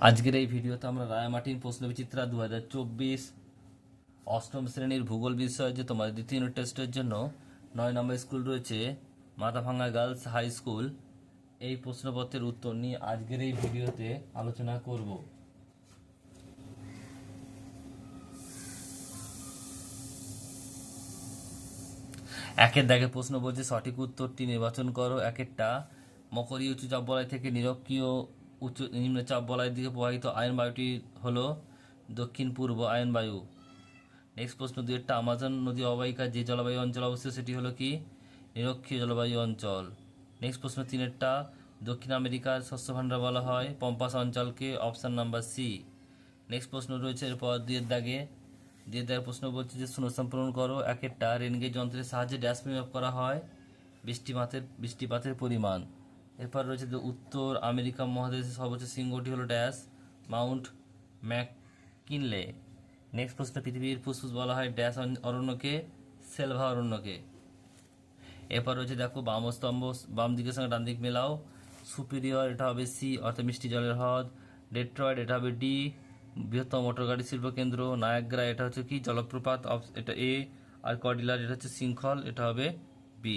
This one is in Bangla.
আজকের এই ভিডিওতে আমরা রায়ামাটিন প্রশ্নবিচিত্রা দু হাজার চব্বিশ অষ্টম শ্রেণির ভূগোল বিষয় যে তোমাদের দ্বিতীয় টেস্টের জন্য নয় নম্বর স্কুল রয়েছে মাথাভাঙ্গা গার্লস হাই স্কুল এই প্রশ্নপত্রের উত্তর নিয়ে আজকের এই ভিডিওতে আলোচনা করব। একের দাগে প্রশ্ন বলছে সঠিক উত্তরটি নির্বাচন করো। একেরটা মকরী উঁচু বলয় থেকে নিরক্ষীয় উচ্চ নিম্ন চাপ বলয়ের দিকে প্রবাহিত আয়ন বায়ুটি হল দক্ষিণ পূর্ব আয়ন বায়ু। নেক্সট প্রশ্ন দুইটা আমাজন নদী অববাহিকা যে জলবায়ু অঞ্চল অবস্থিত সেটি হলো কি? নিরক্ষীয় জলবায়ু অঞ্চল। নেক্সট প্রশ্ন তিনেরটা, দক্ষিণ আমেরিকার শস্য ভাণ্ডার বলা হয় পম্পাস অঞ্চলকে অপশান নাম্বার সি। নেক্সট প্রশ্ন রয়েছে, এরপর দুইয়ের দাগে। দুইয়ের দাগে প্রশ্ন বলছে যে শূন্যস্থান পূরণ করো। একেরটা, রেনগেজ যন্ত্রের সাহায্যে ড্যাশ পরিমাপ করা হয়। বৃষ্টিপাতের বৃষ্টিপাতের পরিমাণ। এরপর রয়েছে যে উত্তর আমেরিকা মহাদেশের সর্বোচ্চ শৃঙ্গটি হলো ড্যাশ, মাউন্ট ম্যাককিনলে। নেক্সট প্রশ্ন, পৃথিবীর ফুসফুস বলা হয় ড্যাশ অরণ্যকে, সেলভা অরণ্যকে। এরপর রয়েছে দেখো, বাম স্তম্ভ, বাম দিকের সঙ্গে ডান দিক মেলাও। সুপিরিয়র, এটা হবে সি, অর্থাৎ মিষ্টি জলের হ্রদ। ডেট্রয়েড, এটা হবে ডি, বৃহত্তম মোটর গাড়ি শিল্প কেন্দ্র নায়াগ্রা, এটা হচ্ছে কি? জলপ্রপাত এটা এ। আর কডিলার, এটা হচ্ছে শৃঙ্খল, এটা হবে বি।